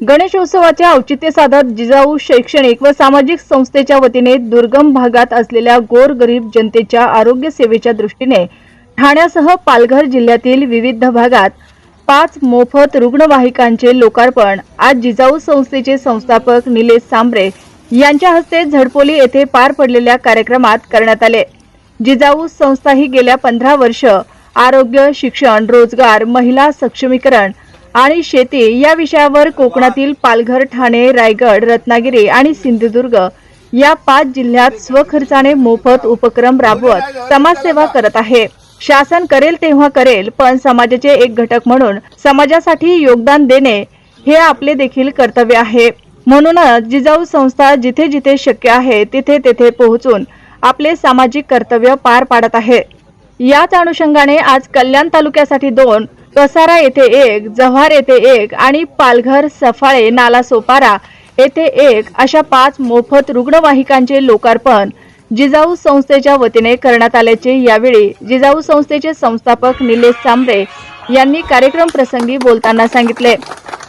गणेशोत्सवाच्या औचित्य साधत जिजाऊ शैक्षणिक व सामाजिक संस्थेच्या वतीने दुर्गम भागात असलेल्या गोरगरीब जनतेच्या आरोग्य सेवेच्या दृष्टीने ठाण्यासह पालघर जिल्ह्यातील विविध भागात पाच मोफत रुग्णवाहिकांचे लोकार्पण. आज जिजाऊ संस्थेचे संस्थापक निलेश सांबरे यांच्या हस्ते झडपोली येथे पार पडलेल्या कार्यक्रमात करण्यात आले. जिजाऊ संस्था ही गेल्या पंधरा वर्ष आरोग्य शिक्षण रोजगार महिला सक्षमीकरण आणि शेती या विषयावर कोकणातील पालघर ठाणे रायगड रत्नागिरी आणि सिंधुदुर्ग या पाच जिल्ह्यात स्वखर्चाने मोफत उपक्रम राबवत समाजसेवा करत आहे. शासन करेल तेव्हा करेल पण समाजाचे एक घटक म्हणून समाजासाठी योगदान देणे हे आपले देखील कर्तव्य आहे. म्हणूनच जिजाऊ संस्था जिथे जिथे शक्य आहे तिथे तेथे पोहोचून आपले सामाजिक कर्तव्य पार पाडत आहे. याच अनुषंगाने आज कल्याण तालुक्यासाठी दोन कसारा येथे एक जव्हार येथे एक आणि पालघर सफाळे नाला सोपारा येथे एक अशा पाच मोफत रुग्णवाहिकांचे लोकार्पण जिजाऊ संस्थेच्या वतीने करण्यात आल्याचे यावेळी जिजाऊ संस्थेचे संस्थापक निलेश सांबरे यांनी कार्यक्रम प्रसंगी बोलताना सांगितले.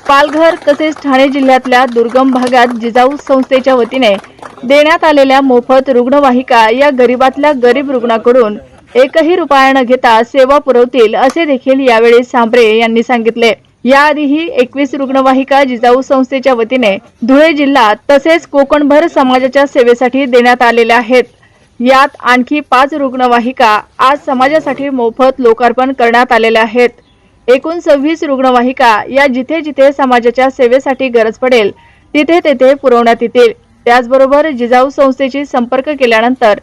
पालघर तसेच ठाणे जिल्ह्यातल्या दुर्गम भागात जिजाऊ संस्थेच्या वतीने देण्यात आलेल्या मोफत रुग्णवाहिका या गरीबातल्या गरीब रुग्णाकडून एकही रुपया न घेता सेवा पुरवतील असे देखील यावेळी सांबरे यांनी सांगितले. याआधीही एकवीस रुग्णवाहिका जिजाऊ संस्थेच्या वतीने धुळे जिल्हा तसेच कोकणभर समाजाच्या सेवेसाठी देण्यात आलेल्या आहेत. यात आणखी पाच रुग्णवाहिका आज समाजासाठी मोफत लोकार्पण करण्यात आलेल्या आहेत. एकूण सव्वीस रुग्णवाहिका या जिथे जिथे समाजाच्या सेवेसाठी गरज पडेल तिथे तेथे पुरवण्यात येतील. त्याचबरोबर जिजाऊ संस्थेशी संपर्क केल्यानंतर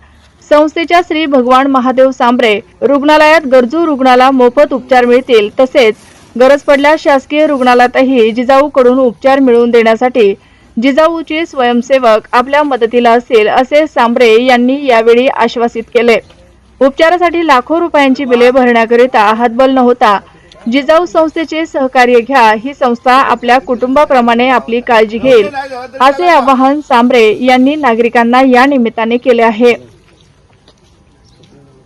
संस्थेच्या श्री भगवान महादेव सांबरे रुग्णालयात गरजू रुग्णाला मोफत उपचार मिळतील तसेच गरज पडल्यास शासकीय रुग्णालयातही जिजाऊकडून उपचार मिळवून देण्यासाठी जिजाऊचे स्वयंसेवक आपल्या मदतीला असतील असे सांबरे यांनी यावेळी आश्वासित केले. उपचारासाठी लाखो रुपयांची बिले भरण्याकरिता हातबल नव्हता. जिजाऊ संस्थेचे सहकार्य घ्या ही संस्था आपल्या कुटुंबाप्रमाणे आपली काळजी घेईल असे आवाहन सांबरे यांनी नागरिकांना या निमित्ताने केले आहे.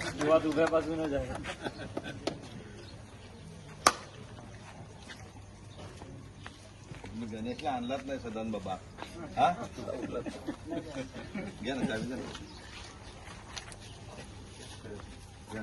सुरुवात उभ्यापासूनच आहे मी गणेशला आणलाच नाही सदान बाबा? हा? घ्या ना चावी द्या घ्या